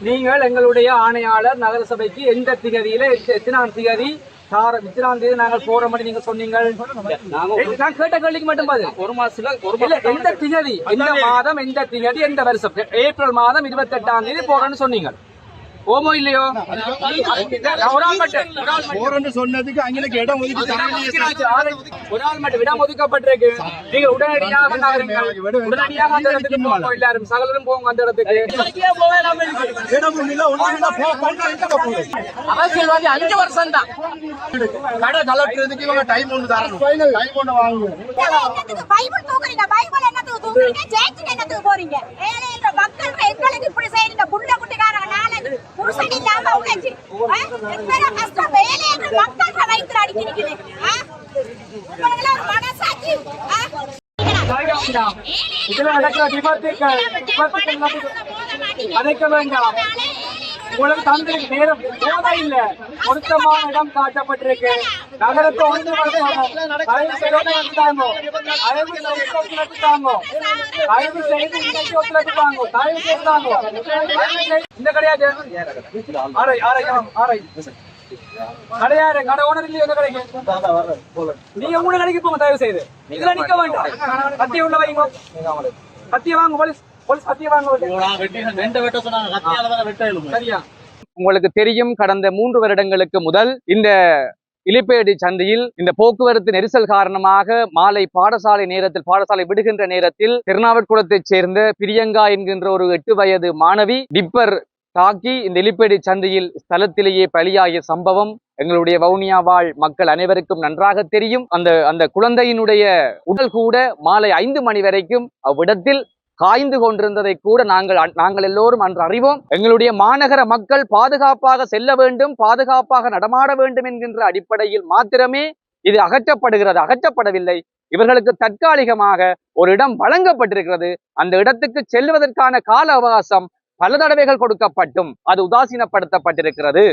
நீங்கள் எங்களுடைய ஆணையாளர் நகரசபைக்கு எந்த திகதியில எத்த- எத்தனாம் திகதி சார எத்தனாம் தேதி நாங்கள் போறோம்னு நீங்க சொன்னீங்க நான் கேட்ட கேள்விக்கு மட்டும் பதில். ஒரு மாசத்துல ஒரு எந்த திகதி எந்த மாதம் எந்த திகதி எந்த வருஷம்? ஏப்ரல் மாதம் இருபத்தி எட்டாம் தேதி போறோம்னு சொன்னீங்க. ஓமோ இல்லையோ? ஒரு ஆள் மட்டும் சொன்னதுக்கு அங்கே இடம் ஒதுக்கி ஒரு ஆள் மட்டும் இடம் ஒதுக்கப்பட்டிருக்கு. நீங்க உடனடியாக நகருங்கள் உடனடியாக அந்த இடத்துக்கு போங்க எல்லாரும். சகலரும் போங்க அந்த இடத்துக்கு. அரசியல்வாதி அஞ்சு வருஷம் தான். கடை கலட்டுறதுக்கு இவங்க டைம் ஒண்ணு தரணும். டைம் ஒண்ணு வாங்குங்க. பைபிள் தூக்குறீங்க? பைபிள் என்னத்துக்கு தூக்குறீங்க? சேர்ச்சுக்கு என்னத்துக்கு போறீங்க? ஏழை என்ற மக்கள் எத்தனை கஷ்டம். ஏழை என்ற மக்கள் வயிற்று அடிக்கி நிக்குது. உங்களுக்கு ஒரு மனசாட்சி. இதுல நடக்கிற விபத்துக்கள். விபத்துக்கள் வேண்டாம். உங்களுக்கு நேரம். போதா இல்ல. பொருத்தமான இடம் காட்டப்பட்டிருக்கு. நகரத்தை ஒன்று தயவு செய்து ஒத்துழைத்தாங்க தயவு செய்து ஒத்துழைத்தாங்க தயவு செய்து இன்னைக்கு ஒத்துழைத்தாங்க தயவு செய்தாங்க தயவு செய்து- இந்த கிடையாது. ஆரை ஆரை ஆரை. கடையாரு கடை ஓனர் இல்லையோ இந்த கடைக்கு? நீங்க மூணு கடைக்கு போங்க தயவு செய்து. இதுல நிக்க வேண்டாம். கத்திய உள்ள வைங்க. கத்திய வாங்க போலீஸ் போலீஸ் கத்திய வாங்க. சரியா? உங்களுக்கு தெரியும் கடந்த மூன்று வருடங்களுக்கு முதல் இந்த இலிப்பேடு சந்தையில் இந்த போக்குவரத்து நெரிசல் காரணமாக மாலை பாடசாலை நேரத்தில் பாடசாலை விடுகின்ற நேரத்தில் திருநாவட்குளத்தைச் சேர்ந்த பிரியங்கா என்கின்ற ஒரு எட்டு வயது மாணவி டிப்பர் தாக்கி இந்த இலிப்பேடு சந்தையில் ஸ்தலத்திலேயே பலியாகிய சம்பவம் எங்களுடைய வவுனியா வாழ் மக்கள் அனைவருக்கும் நன்றாக தெரியும். அந்த அந்த குழந்தையினுடைய உடல் கூட மாலை ஐந்து மணி வரைக்கும் அவ்விடத்தில் காய்ந்து கொண்டிருந்ததை கூட நாங்கள் நாங்கள் எல்லோரும் அன்று அறிவோம். எங்களுடைய மாநகர மக்கள் பாதுகாப்பாக செல்ல வேண்டும் பாதுகாப்பாக நடமாட வேண்டும் என்கின்ற அடிப்படையில் மாத்திரமே இது அகற்றப்படுகிறது அகற்றப்படவில்லை. இவர்களுக்கு தற்காலிகமாக ஒரு இடம் வழங்கப்பட்டிருக்கிறது. அந்த இடத்துக்கு செல்வதற்கான கால அவகாசம் பல தடவைகள் கொடுக்கப்பட்டும் அது உதாசீனப்படுத்தப்பட்டிருக்கிறது.